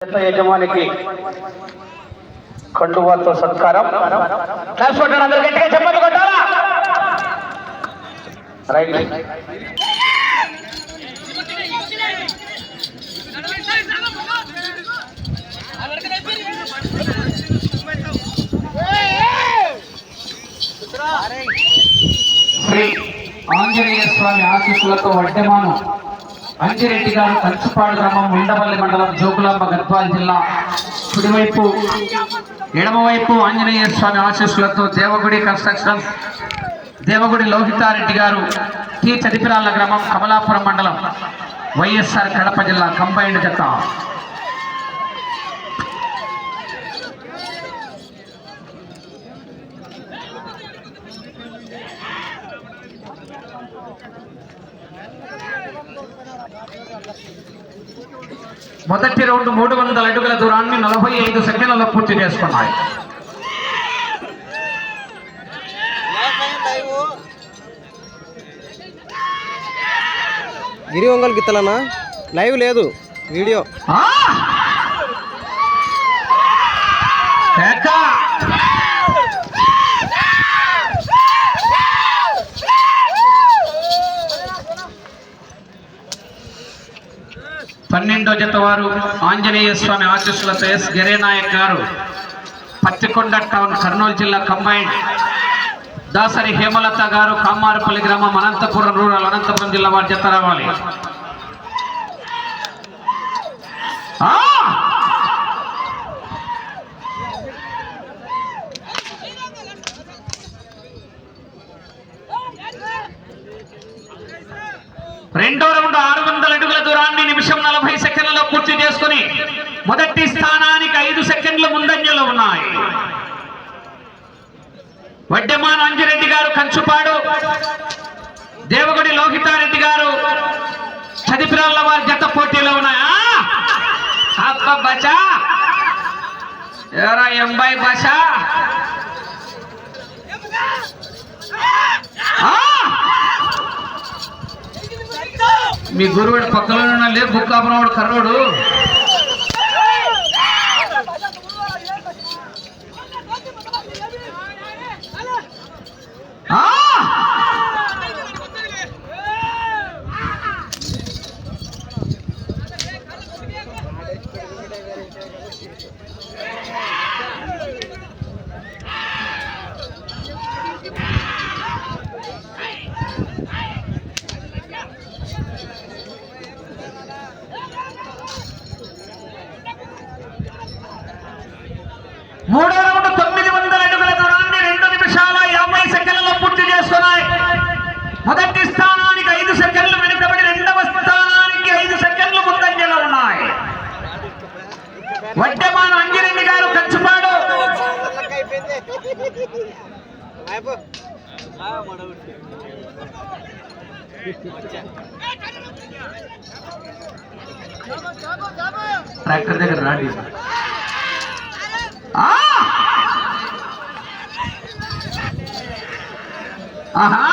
యజమానికి కండువాతో సత్కారం. క్లాస్ కొట్టండి అందరు గట్టిగా చెప్పండి రైట్ శ్రీ ఆంజనేయ స్వామి ఆశీస్సులతో వడ్డెమాను అంజిరెడ్డి గారు కంచుపాడు గ్రామం ఉండవల్లి మండలం జోగులాంబ గద్వాల జిల్లా కుడివైపు ఎడమవైపు ఆంజనేయ స్వామి ఆశీస్సులతో దేవగుడి కన్స్ట్రక్షన్ దేవగుడి లోహితారెడ్డి గారు టి చదిపిరాళ్ళ గ్రామం కమలాపురం మండలం వైఎస్ఆర్ కడప జిల్లా కంబైన్డ్ జత. మొదటి రౌండ్ మూడు వందల అడుగుల దూరాన్ని నలభై ఐదు సెకండ్లలో పూర్తి చేసుకున్నాయి. గిరి ఒంగోలు గిత్తలనా? లైవ్ లేదు వీడియో ఆ! కేక! పన్నెండో జత వారు ఆంజనేయ స్వామి ఆశీస్సులతో ఎస్ గిరేనాయక్ గారు. పత్తికొండ టౌన్ కర్నూలు జిల్లా కంబైన్ దాసరి హేమలత గారు కామారపల్లి గ్రామం అనంతపురం రూరల్ అనంతపురం జిల్లా వారి జత రావాలి ఆ! రెండో రౌండ్ ఆరు వందల అడుగుల దూరాన్ని నిమిషం నలభై సెకండ్లలో పూర్తి చేసుకుని మొదటి స్థానానికి ఐదు సెకండ్లు ముందంజలో ఉన్నాయి. వడ్డెమాన్ అంజిరెడ్డి గారు కంచుపాడు దేవగుడి లోహితారెడ్డి గారు చదిపిరాల వారి జత పోటీలో ఉన్నాయా. అబ్బ బచా! ఎవరా ఎంబై బసా మీ గురువుడు పక్కన లే బుక్ కాపురం కర్రోడు ఆ! మూడో రౌండ్ తొమ్మిది వందల అడుగుల దూరాన్ని రెండు నిమిషాల యాభై సెకండ్లలో పూర్తి చేసుకున్నాయి మొదటి స్థానానికి ఐదు సెకండ్లు వెనుకబడి రెండవ స్థానానికి ఐదు సెకండ్లు ముందంజలో ఉన్నాయి. వడ్డమాన అంజిరెడ్డి గారు కంచుపాడు. ట్రాక్టర్ దగ్గర రాండి ఆహా!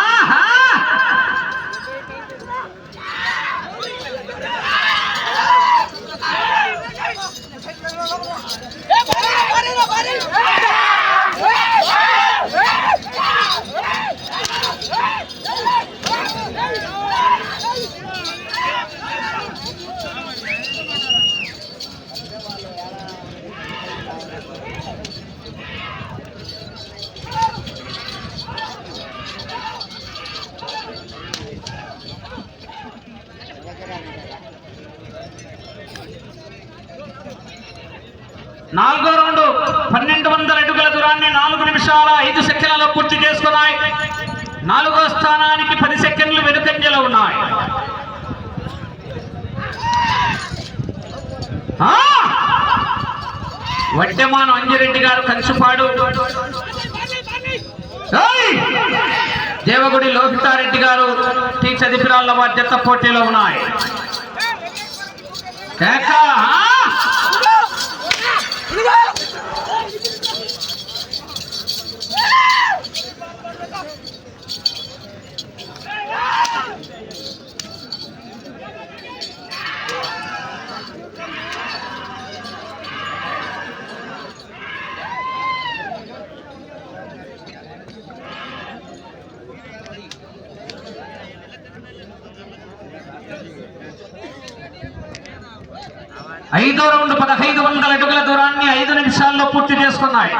నాలుగో రౌండ్ పన్నెండు వందల అడుగుల దూరాన్ని నాలుగు నిమిషాల ఐదు సెకండ్లలో పూర్తి చేసుకున్నాయి. నాలుగో స్థానానికి పది సెకండ్లు వెనుకంజలో ఉన్నాయి. వడ్డమాన అంజిరెడ్డి గారు కంచుపాడు. దేవగుడి లోహితారెడ్డి గారు టీ చదిపిరాళ్ళ బాధ్యత పోటీలో ఉన్నాయి. కేకా ఆ! ఐదో రౌండ్ పదహైదు వందల అడుగుల దూరాన్ని ఐదు నిమిషాల్లో పూర్తి చేసుకున్నాయి.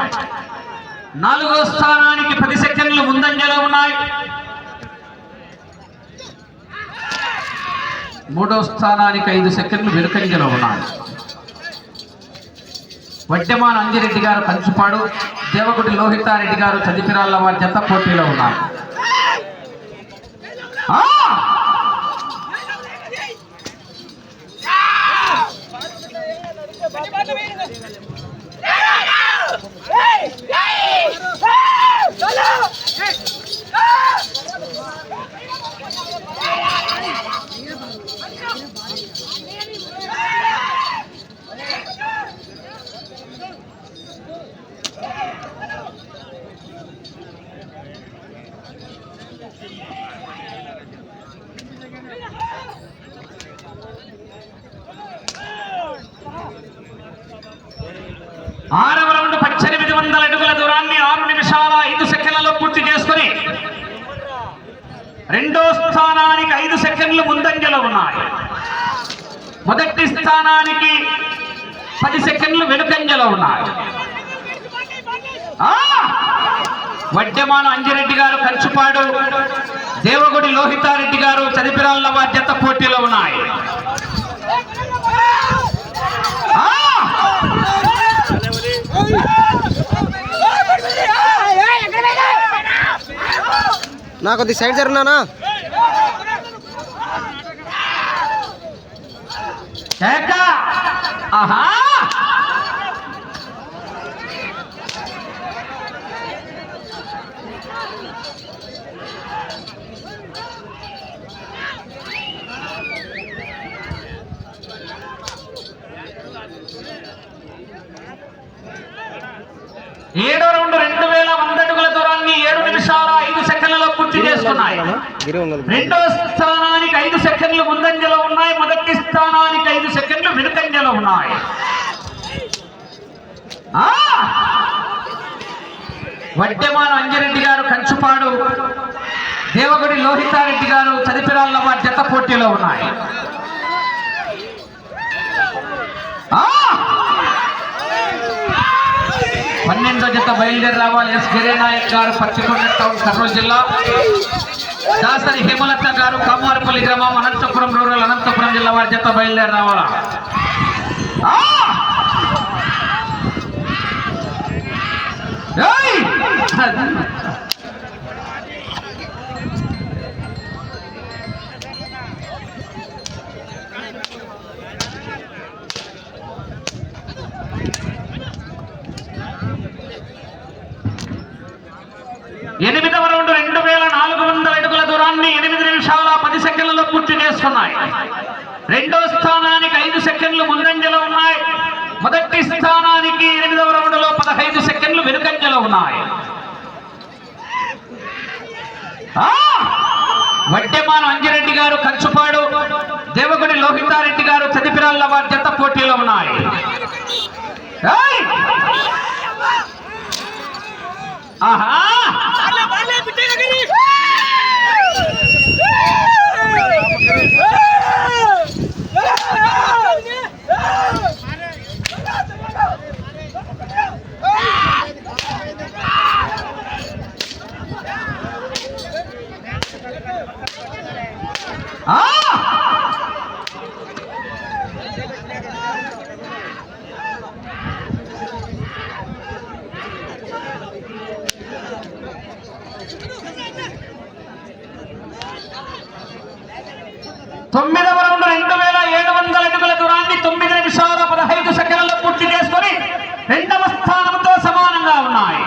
నాలుగో స్థానానికి పది సెకండ్లు ముందంజలో ఉన్నాయి. మూడో స్థానానికి ఐదు సెకండ్లు వెనుకంజలో ఉన్నాయి. వడ్డెమాన్ అంజిరెడ్డి గారు కంచుపాడు దేవగుడి లోహితారెడ్డి గారు చదిపిరాళ్ళ వారి జత పోటీలో ఉన్నారు. চলো రెండో స్థానానికి ఐదు సెకండ్లు ముందంజలో ఉన్నాయి. మొదటి స్థానానికి పది సెకండ్లు వెనుకంజలో ఉన్నాయి. ఆ! వడ్డెమాన అంజిరెడ్డి గారు కంచుపాడు దేవగుడి లోహితారెడ్డి గారు చదిపిరాళ్ళ బాధ్యత పోటీలో ఉన్నాయి ఆ! నా కొద్ది సైడ్ జరుగునానా ఆహా ఏడో రౌండ్ రెండు వేల వంద అడుగుల దూరాన్ని ఏడు నిమిషాల ఐదు సెకండ్లలో పూర్తి చేసుకున్నాయి రెండో స్థానానికి ఐదు సెకండ్లు ముందంజలో ఉన్నాయి. మొదటి స్థానానికి ఐదు సెకండ్లు వెనుకంజలో ఉన్నాయి! వడ్డెమాన అంజిరెడ్డి గారు కంచుపాడు దేవగుడి లోహితారెడ్డి గారు చదిపిరాళ్ళ జత పోటీలో ఉన్నాయి ఆ! పన్నెండో జత బయలుదేరి రావాలి. ఎస్ గిరినాయక్ గారు పచ్చికొండ టౌన్ కర్నూలు జిల్లా. దాసరి హేమలత గారు కమ్మారపల్లి గ్రామం అనంతపురం రూరల్ అనంతపురం జిల్లా వారి జత బయలుదేరి రావాలా? Hey! సెకండ్లలో పూర్తి చేసుకున్నాయి. రెండో స్థానానికి ఐదు సెకండ్లు ముందంజలో ఉన్నాయి. మొదటి స్థానానికి ఎనిమిదవ రౌండ్లో పదహైదు సెకండ్లు వెనుకంజలో ఉన్నాయి. ఆ! వడ్డెమాన అంజిరెడ్డి గారు కంచుపాడు దేవగుడి లోహితారెడ్డి గారు చదిపిరాళ్ళ వారి జత పోటీలో ఉన్నాయి. ఆహా! తొమ్మిదవ రౌండ్ రెండు వేల ఏడు వందల అడుగుల దూరాన్ని తొమ్మిది నిమిషాల పదహైదు సెకండ్లలో పూర్తి చేసుకొని రెండవ స్థానంతో సమానంగా ఉన్నాయి.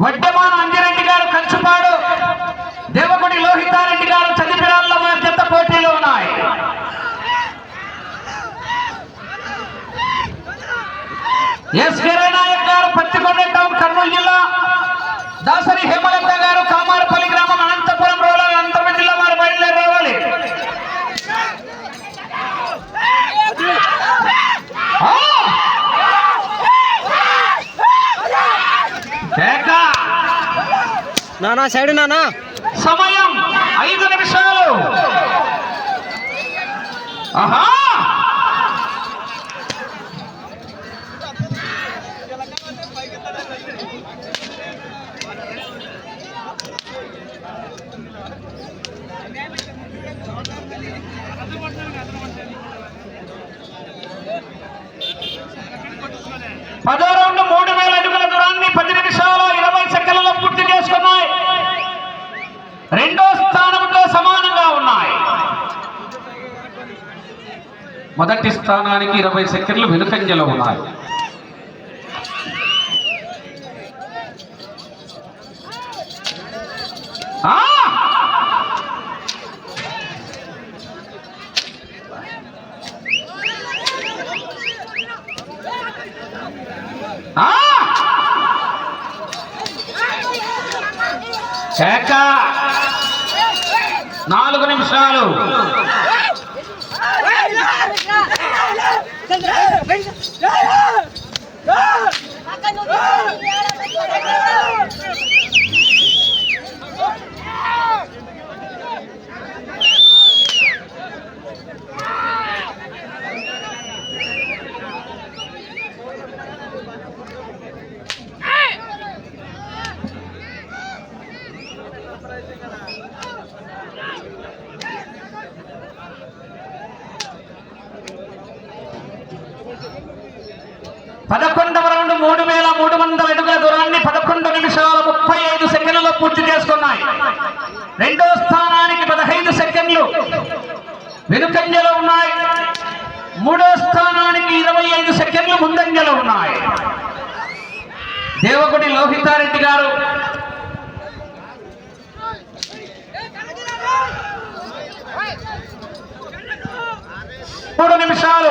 వడ్డమాన అంజిరెడ్డి గారు కంచుపాడు దేవగుడి లోహితారెడ్డి గారు చదివిరాళ్ళ మధ్యంత పోటీలో ఉన్నాయి. ఎస్ వీరనాయక్ గారు పత్తికొండ టౌన్ కర్నూలు జిల్లా దాసరి హేమలత గారు కామారపల్లి గ్రామం అనంతపురం రూరల్ అనంతపురం జిల్లా వారు బయలుదేరి రావాలి ఆ! కేక! నానా సైడ్ నానా? సమయం ఐదు నిమిషాలు. ఆహా రౌండ్ మూడు వేల అడుగుల దూరాన్ని పది నిమిషాలు ఇరవై సెకండ్లలో పూర్తి చేసుకున్నాయి రెండో స్థానంతో సమానంగా ఉన్నాయి మొదటి స్థానానికి ఇరవై సెకండ్లు వెనుకంజలో ఉన్నాయి. నాలుగు నిమిషాలు. Yes! వందల అడుగుల దూరాన్ని పదకొండు నిమిషాల ముప్పై ఐదు సెకండ్లలో పూర్తి చేసుకున్నాయి. రెండో స్థానానికి పదహైదు సెకండ్లు వెనుకంజలో ఉన్నాయి. మూడో స్థానానికి ఇరవై ఐదు సెకండ్లు ముందంజలో ఉన్నాయి. దేవగుడి లోహితారెడ్డి గారు మూడు నిమిషాలు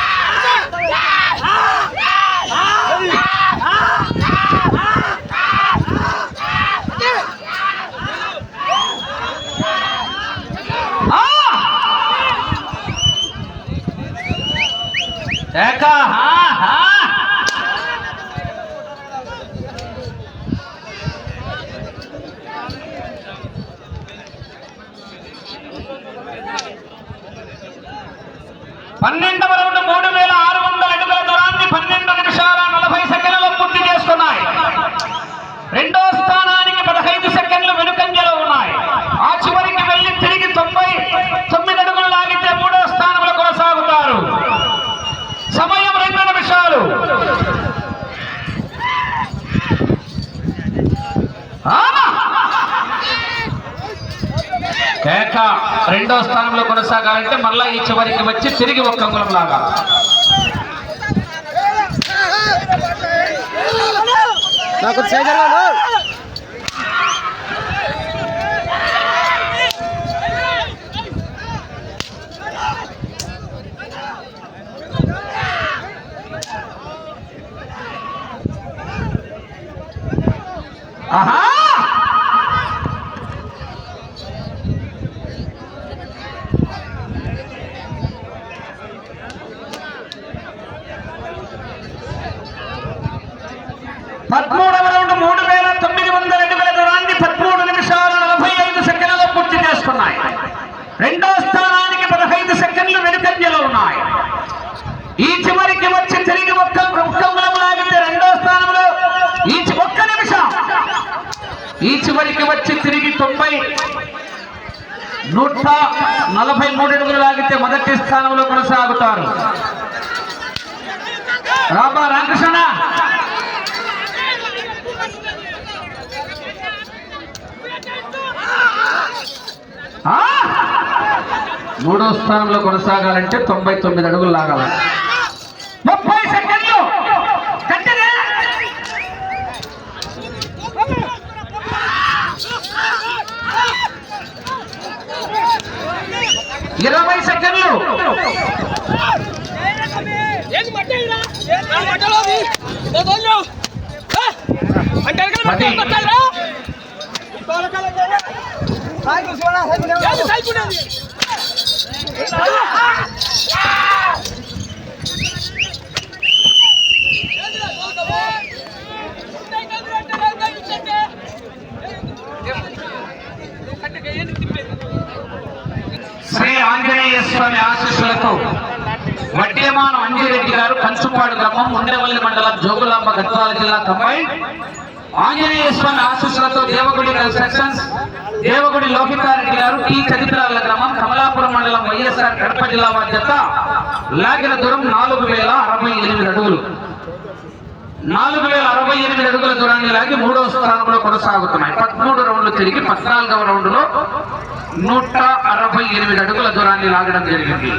ఆ! ఏక, హా, హా. పన్నెండవ రౌండ్ మూడు వేల ఆరు వందల అడుగుల దూరాన్ని పన్నెండు నిమిషాల నలభై సెకండ్లలో పూర్తి చేసుకున్నాయి రెండో స్థానానికి పదహైదు సెకండ్లు వెనుకంజలో ఉన్నాయి ఆ చివరికి వెళ్ళి తిరిగి తొంభై తొమ్మిది అడుగులు లాగితే మూడో స్థానంలో కొనసాగుతారు సమయం రెండు నిమిషాలు ఆ! కేక రెండో స్థానంలో కొనసాగాలంటే మళ్ళా ఈ చివరికి వచ్చి తిరిగి ఒక్క అంగుళం లాగా నాకు ఆహా! పదమూడవ రౌండ్ మూడు వేల తొమ్మిది వందల అడుగుల దూరాన్ని పదమూడు నిమిషాల నలభై ఐదు సెకండ్లలో పూర్తి చేసుకున్నాయి. రెండో స్థానానికి పదహైదు సెకండ్లు వెనుకంజలో ఉన్నాయి. ఈ చివరికి వచ్చి తిరిగి ఒక్క ఒక్క లాగితే రెండో స్థానంలో ఈ ఒక్క నిమిషం. ఈ చివరికి వచ్చి తిరిగి తొంభై నూట నలభై మూడు అడుగులు లాగితే మొదటి స్థానంలో కొనసాగుతారు. రాబా రామకృష్ణ ఆ! మూడో స్థానంలో కొనసాగాలంటే తొంభై తొమ్మిది అడుగులు లాగాలి. ముప్పై సెకండ్లు! గట్టిగా! ఇరవై సెకండ్లు! ఏంది శ్రీ ఆంజనేయ స్వామి ఆశీస్సులకు వడ్డేమాన అంజిరెడ్డి గారు కంచుపాడు గ్రామం ఉండేవల్లి మండలం జోగులాంబ గద్వాల జిల్లా కంబైన్. ఆంజనేయ స్వామి ఆశీస్సులతో దేవగుడి సెక్షన్స్ దేవగుడి లోకితారెడ్డి గారు టీ చదిపిరాల గ్రామం కమలాపురం మండలం వైఎస్ఆర్ కడప జిల్లా బాధ్యత. లాగిన దూరం నాలుగు వేల అరవై ఎనిమిది అడుగులు. నాలుగు వేల అరవై ఎనిమిది అడుగుల దూరాన్ని లాగి మూడవ స్థానంలో కొనసాగుతున్నాయి. పదమూడు రౌండ్లు తిరిగి పద్నాలుగవ రౌండ్లో నూట అరవై ఎనిమిది అడుగుల దూరాన్ని లాగడం జరిగింది.